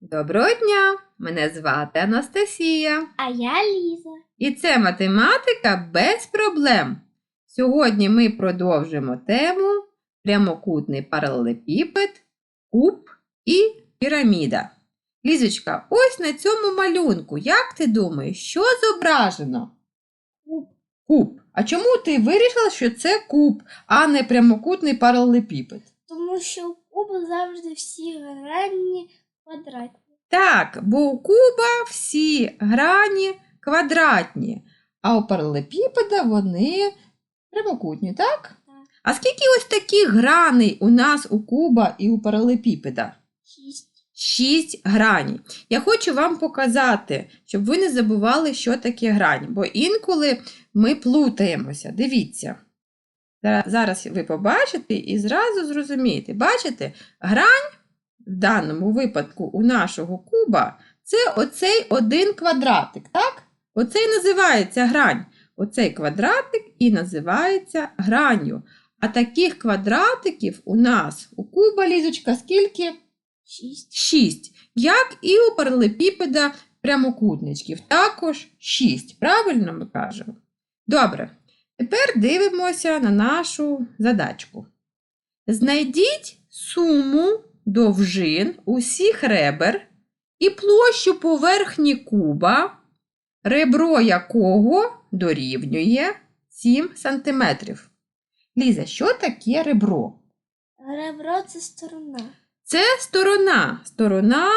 Доброго дня! Мене звати Анастасія. А я Ліза. І це математика без проблем. Сьогодні ми продовжимо тему прямокутний паралелепіпед, куб і піраміда. Лізочка, ось на цьому малюнку, як ти думаєш, що зображено? Куб. Куб. А чому ти вирішила, що це куб, а не прямокутний паралелепіпед? Тому що у куба завжди всі грані квадратні. Так, бо у куба всі грані квадратні, а у паралелепіпеда вони прямокутні, так? Так. А скільки ось таких граней у нас у куба і у паралелепіпеда? Шість. Шість граней. Я хочу вам показати, щоб ви не забували, що таке грань, бо інколи ми плутаємося. Дивіться. Зараз ви побачите і зразу зрозумієте. Бачите, грань в даному випадку у нашого куба це оцей один квадратик, так? Оцей називається грань. Оцей квадратик і називається гранню. А таких квадратиків у нас у куба, Лізочка, скільки? Шість. 6, як і у паралелепіпеда прямокутничків, також 6. Правильно ми кажемо? Добре. Тепер дивимося на нашу задачку. Знайдіть суму довжин усіх ребер і площу поверхні куба, ребро якого дорівнює 7 см. Ліза, що таке ребро? Ребро це сторона. Це сторона, сторона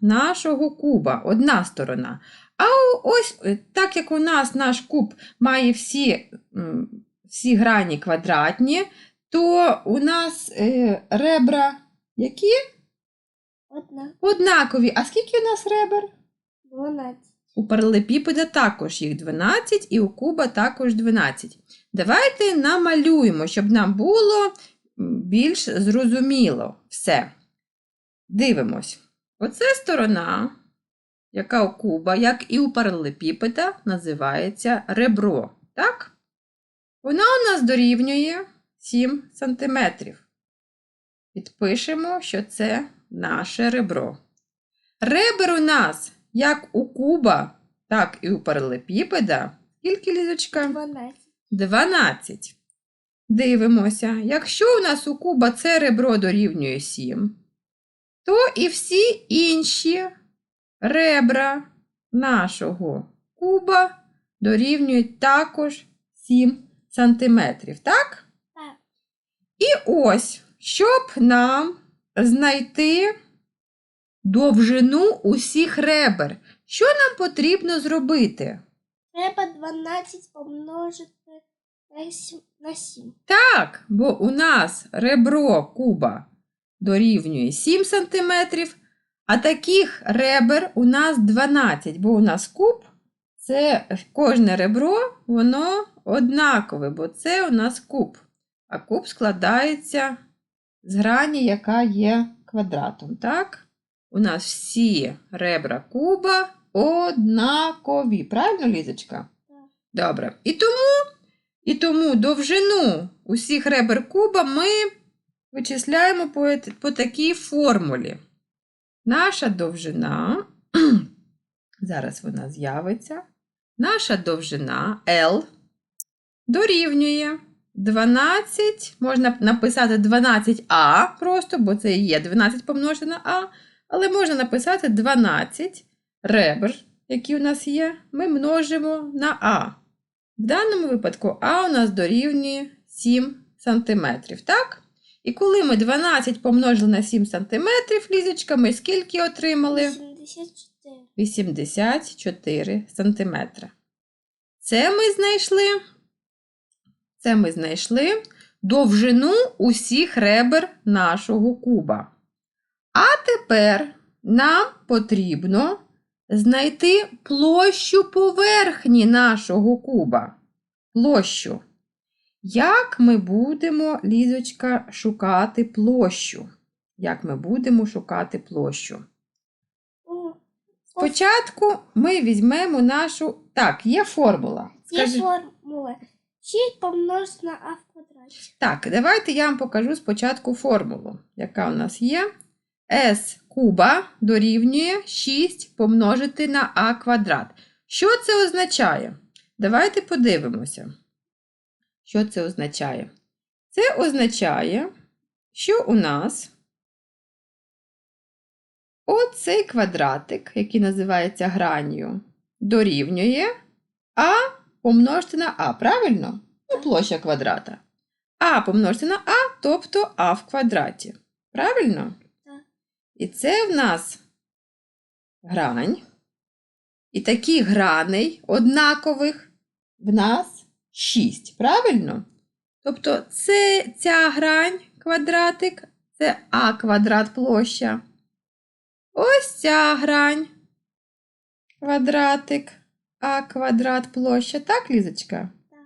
нашого куба, одна сторона. А ось е, так як у нас наш куб має всі, всі грані квадратні, то у нас е, ребра які? Одна. Однакові. А скільки у нас ребер? Дванадцять. У паралелепіпеда також їх 12 і у куба також 12. Давайте намалюємо, щоб нам було більш зрозуміло все. Дивимось. Оце сторона, яка у куба, як і у паралелепіпеда, називається ребро. Так? Вона у нас дорівнює 7 см. Підпишемо, що це наше ребро. Ребер у нас як у куба, так і у паралелепіпеда. Скільки лізочка? Дванадцять. 12. Дивимося. Якщо у нас у куба це ребро дорівнює 7, то і всі інші ребра нашого куба дорівнюють також 7 сантиметрів. Так? Так. І ось, щоб нам знайти довжину усіх ребер, що нам потрібно зробити? Треба 12 помножити на 7. Так, бо у нас ребро куба дорівнює 7 см, а таких ребер у нас 12, бо у нас куб це кожне ребро, воно однакове, бо це у нас куб. А куб складається з грані, яка є квадратом. Так? У нас всі ребра куба однакові. Правильно, Лізочка? Так. Добре. І тому і тому довжину усіх ребер куба ми вичисляємо по, по такій формулі. Наша довжина, зараз вона з'явиться, наша довжина L дорівнює 12, можна написати 12а просто, бо це і є 12 помножити на А, але можна написати 12 ребер, які у нас є, ми множимо на А. В даному випадку А у нас дорівнює 7 см, так? І коли ми 12 помножили на 7 см, лізочка, ми скільки отримали? 74. 84 см. Це ми знайшли. Це ми знайшли довжину усіх ребер нашого куба. А тепер нам потрібно знайти площу поверхні нашого куба. Площу. Як ми будемо, Лізочка, шукати площу? Як ми будемо шукати площу? Спочатку ми візьмемо нашу. Так, є формула. Є формула. 6 помножити на а в квадраті. Так, давайте я вам покажу спочатку формулу, яка у нас є. s куба дорівнює 6 помножити на а квадрат. Що це означає? Давайте подивимося. Що це означає? Це означає, що у нас оцей квадратик, який називається гранію, дорівнює а помножити на а, правильно? Ну, площа квадрата. А помножити на а, тобто а в квадраті. Правильно? Так. І це в нас грань. І таких граней однакових в нас 6, правильно? Тобто це ця грань квадратик, це а квадрат площа. Ось ця грань квадратик, а квадрат площа. Так, Лізочка? Так.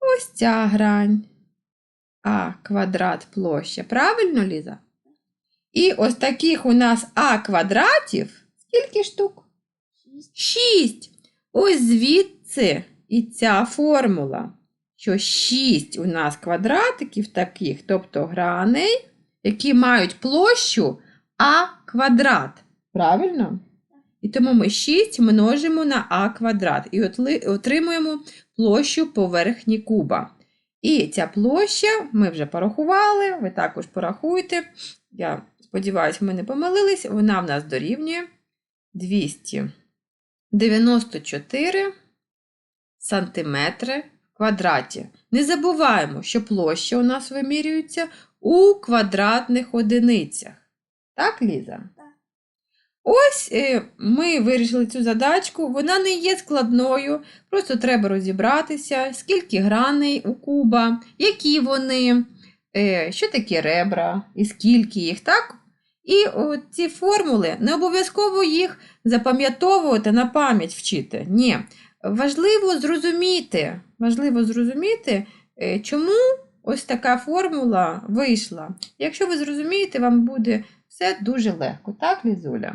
Ось ця грань. А квадрат площа. Правильно, Ліза? І ось таких у нас а квадратів. Скільки штук? Шість. Шість. Ось звідси і ця формула, що 6 у нас квадратиків таких, тобто граней, які мають площу а квадрат. Правильно? І тому ми 6 множимо на а квадрат і отримуємо площу поверхні куба. І ця площа ми вже порахували, ви також порахуйте. Я сподіваюся, ми не помилились. Вона в нас дорівнює 294 сантиметри в квадраті. Не забуваємо, що площа у нас вимірюється у квадратних одиницях. Так, Ліза? Ось е, ми вирішили цю задачку. Вона не є складною, просто треба розібратися, скільки граней у куба, які вони, е, що таке ребра і скільки їх, так? І ці формули не обов'язково їх запам'ятовувати на пам'ять вчити. Ні. Важливо зрозуміти, важливо зрозуміти, е, чому ось така формула вийшла. Якщо ви зрозумієте, вам буде все дуже легко, так, Лізуля?